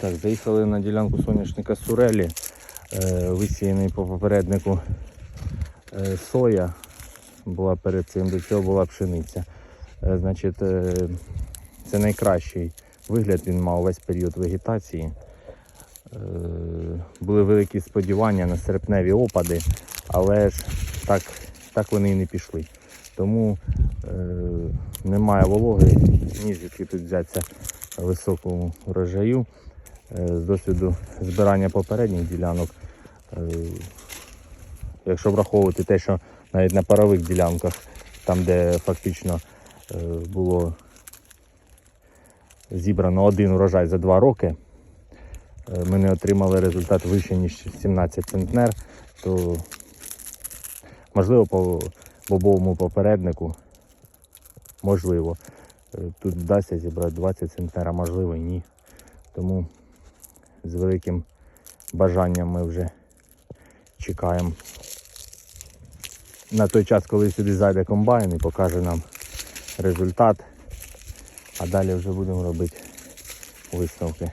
Так, заїхали на ділянку соняшника Сурелі, е, висіяний по попереднику е, соя. Була перед цим, до цього була пшениця. Е, значить, це найкращий вигляд він мав весь період вегетації. Були великі сподівання на серпневі опади, але ж так, так вони і не пішли. Тому е, немає вологи, ні звідки тут взяться високому врожаю. Е, з досвіду збирання попередніх ділянок, е, якщо враховувати те, що навіть на парових ділянках, там де фактично е, було зібрано один урожай за два роки, ми не отримали результат вище, ніж 17 центнер, то можливо по бобовому попереднику, можливо, тут вдасться зібрати 20 центнер, а можливо і ні. Тому з великим бажанням ми вже чекаємо на той час, коли сюди зайде комбайн і покаже нам результат. А далі вже будемо робити висновки.